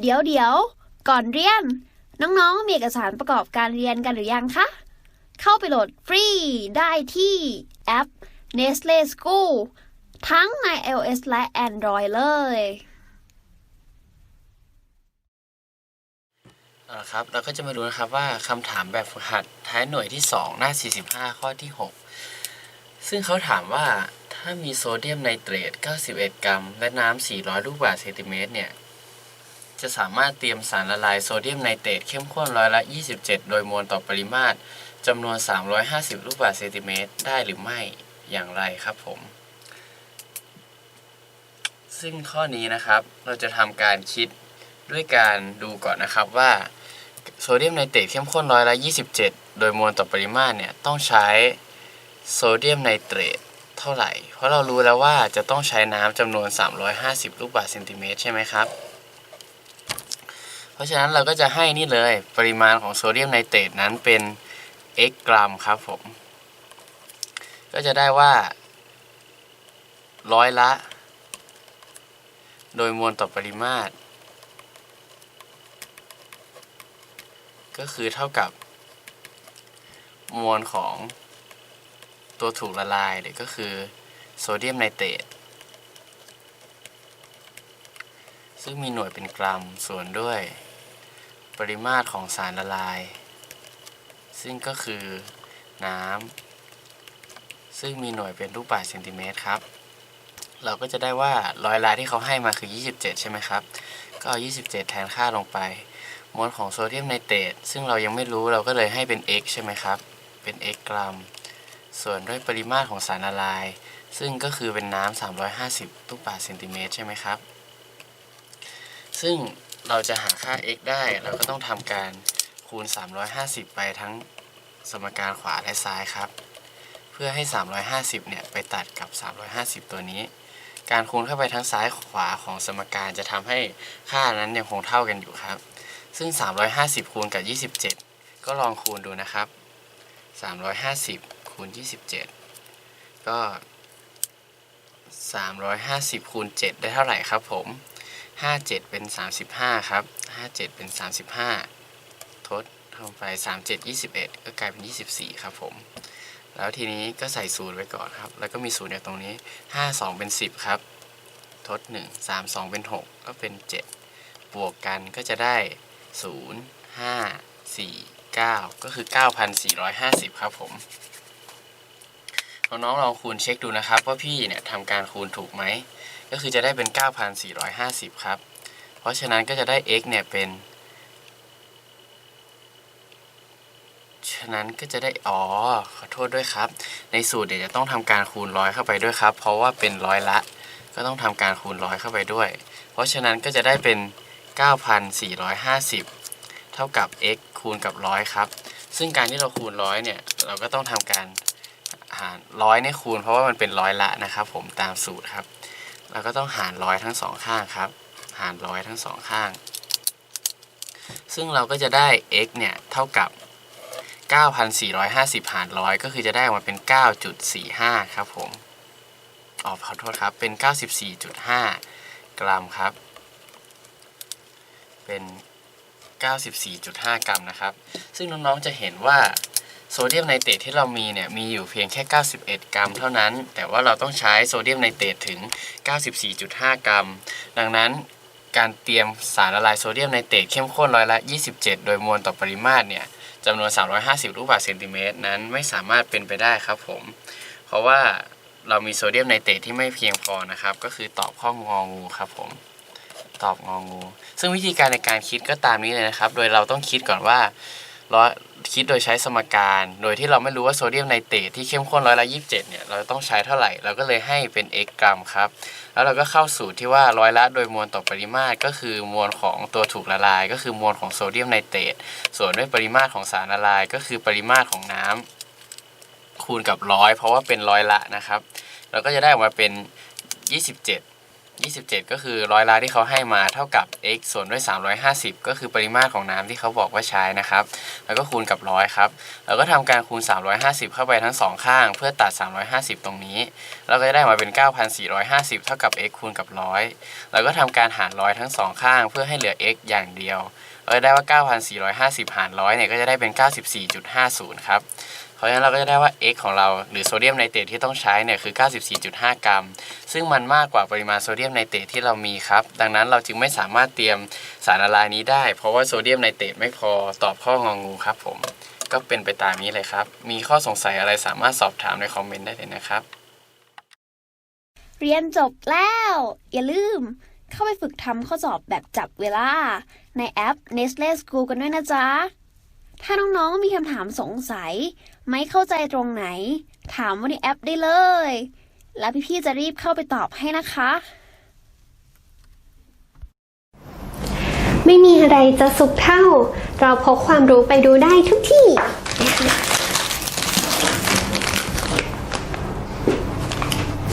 เดี๋ยวเดี๋ยว ก่อนเรียน น้องๆ มีเอกสารประกอบการเรียนกันหรือยังคะ เข้าไปโหลดฟรีได้ที่แอป Nestle School ทั้งใน iOS และ Android เลยเอาละครับเราก็จะมาดูนะครับว่าคำถามแบบฝึกหัดท้ายหน่วยที่ 2 หน้า 45 ข้อที่ 6 ซึ่งเขาถามว่าถ้ามีโซเดียมไนเตรต91 กรัม และน้ำ400 ลูกบาศก์เซนติเมตรเนี่ย จะสามารถเตรียมสารละลายโซเดียมไนเตรตเข้มข้นร้อยละ 27 โดยมวลต่อปริมาตรจำนวน 350 ลูกบาศก์เซนติเมตรได้หรือไม่อย่างไรครับผม ซึ่งข้อนี้นะครับเราจะทำการคิดด้วยการดูก่อนนะครับว่าโซเดียมไนเตรตเข้มข้นร้อยละ27 โดยมวลต่อปริมาตรเนี่ยต้องใช้โซเดียมไนเตรตเท่าไหร่ เพราะเรารู้แล้วว่าจะต้องใช้น้ำจำนวน 350 ลูกบาศก์เซนติเมตรใช่ไหมครับ เพราะฉะนั้นเราก็จะให้นี่เลยปริมาณของโซเดียมไนเตรตนั้นเป็น x กรัมครับผม ก็จะได้ว่าร้อยละ โดยมวลต่อปริมาตร ก็คือเท่ากับ มวลของตัวถูกละลายหรือก็คือโซเดียมไนเตรต ซึ่งมีหน่วยเป็นกรัมส่วนด้วย ปริมาตรของสารละลาย ซึ่งก็คือน้ำซึ่งมีหน่วยเป็นลูกบาศก์เซนติเมตรครับ เราก็จะได้ว่าร้อยละที่เขาให้มาคือ 27 ใช่ไหมครับ ก็เอา 27 แทนค่าลงไปมวลของโซเดียมไนเตรตซึ่งเรายังไม่รู้เราก็เลยให้เป็น x ใช่ไหมครับ เป็น x กรัม ส่วนด้วยปริมาตรของสารละลาย ซึ่งก็คือเป็นน้ำ350ลูกบาศก์เซนติเมตรใช่ไหมครับ ซึ่งเราจะหาค่า x ได้เราก็ต้องทำการคูณ 350 ไปทั้งสมการขวาและซ้ายครับ เพื่อให้ 350 เนี่ยไปตัดกับ 350 ตัวนี้ การคูณเข้าไปทั้งซ้ายขวาของสมการจะทำให้ค่านั้นยังคงเท่ากันอยู่ครับ ซึ่ง 350 คูณกับ 27 ก็ลองคูณดูนะครับ 350 คูณ 27 ก็ 350 คูณ 7 ได้เท่าไหร่ครับผม 57 เป็น 35 ครับ 57 เป็น 35 ทดลงไป 37 21 ก็กลายเป็น 24 ครับผม แล้วทีนี้ก็ใส่ศูนย์ไว้ก่อนครับ แล้วก็มีศูนย์อยู่ตรงนี้ 52 เป็น 10 ครับ ทด 1 3 2 เป็น 6 ก็เป็น 7 บวกกันก็จะได้ 0 5 4 9 ก็คือ 9,450 ครับผมน้องๆลองคูณเช็คดูนะครับ ว่าพี่เนี่ยทำการคูณถูกไหม ก็คือจะได้เป็น 9,450 ครับ เพราะฉะนั้นก็จะได้ x เนี่ยเป็น ฉะนั้นก็จะได้ อ๋อ ขอโทษด้วยครับ ในสูตรเดี๋ยวจะต้องทำการคูณร้อยเข้าไปด้วยครับ เพราะว่าเป็นร้อยละ ก็ต้องทำการคูณร้อยเข้าไปด้วย เพราะฉะนั้นก็จะได้เป็น 9,450 เท่ากับ x คูณกับร้อยครับ ซึ่งการที่เราคูณร้อยเนี่ย เราก็ต้องทำการหารร้อยเนี่ยคูณ เพราะว่ามันเป็นร้อยละนะครับ ผมตามสูตรครับ เราก็ต้องหารร้อยทั้งสองข้างครับ หารร้อยทั้งสองข้าง ซึ่งเราก็จะได้ x เนี่ยเท่ากับ 9,450 หารร้อยก็คือจะได้ออกมาเป็น 9.45 ครับผมอ๋อขอโทษครับ เป็น 94.5 กรัมครับ เป็น 94.5 กรัมนะครับ ซึ่งน้องๆจะเห็นว่า โซเดียมไนเตรตที่เรามีเนี่ยมีอยู่เพียงแค่ 91 กรัมเท่านั้น แต่ว่าเราต้องใช้โซเดียมไนเตรตถึง 94.5 กรัม ดังนั้นการเตรียมสารละลายโซเดียมไนเตรตเข้มข้นร้อยละ 27 โดยมวลต่อปริมาตรเนี่ยจำนวน 350 ลูกบาศก์เซนติเมตรนั้นไม่สามารถเป็นไปได้ครับผม เพราะว่าเรามีโซเดียมไนเตรตที่ไม่เพียงพอนะครับ ก็คือตอบข้ององูครับผม ตอบงองู ซึ่งวิธีการในการคิดก็ตามนี้เลยนะครับ โดยเราต้องคิดก่อนว่า ร้อยคิดโดยใช้สมการ โดยที่เราไม่รู้ว่าโซเดียมไนเตรตที่เข้มข้นร้อยละ27เนี่ยเราต้องใช้เท่าไหร่ เราก็เลยให้เป็น x กรัมครับ แล้วเราก็เข้าสูตรที่ว่าร้อยละโดยมวลต่อปริมาตรก็คือมวลของตัวถูกละลาย ก็คือมวลของโซเดียมไนเตรตส่วนด้วยปริมาตรของสารละลาย ก็คือปริมาตรของน้ำคูณกับร้อยเพราะว่าเป็นร้อยละนะครับ เราก็จะได้ออกมาเป็น 27 27 ก็คือร้อยละที่เขาให้มาเท่ากับ x ส่วนด้วย 350 ก็คือปริมาตรของน้ำที่เขาบอกว่าใช้นะครับ แล้วก็คูณกับร้อยครับ แล้วก็ทำการคูณ 350 เข้าไปทั้งสองข้าง เพื่อตัด 350 ตรงนี้ เราก็จะได้มาเป็น 9,450 เท่ากับ x คูณกับร้อยแล้วก็ทำการหารร้อยทั้งสองข้าง เพื่อให้เหลือ x อย่างเดียวเราได้ว่า 9,450 หารร้อยเนี่ยก็จะได้เป็น 94.50 ครับ ราะฉะนั้นเราก็จะได้ว่า x ของเราหรือโซเดียมไนเตรตที่ต้องใช้เนี่ยคือ 94.5 กรัม ซึ่งมันมากกว่าปริมาณโซเดียมไนเตรตที่เรามีครับ ดังนั้นเราจึงไม่สามารถเตรียมสารละลายนี้ได้ เพราะว่าโซเดียมไนเตรตไม่พอตอบข้ององูครับผม ก็เป็นไปตามนี้เลยครับ มีข้อสงสัยอะไรสามารถสอบถามในคอมเมนต์ได้เลยนะครับ เรียนจบแล้ว อย่าลืม เข้าไปฝึกทำข้อสอบแบบจับเวลา ในแอป Nestle School กันด้วยนะจ๊ะ ถ้าน้องๆมีคำถามสงสัย ไม่เข้าใจตรงไหน ถามว่าในแอปได้เลย แล้วพี่ๆจะรีบเข้าไปตอบให้นะคะ ไม่มีอะไรจะสุขเท่า เราพกความรู้ไปดูได้ทุกที่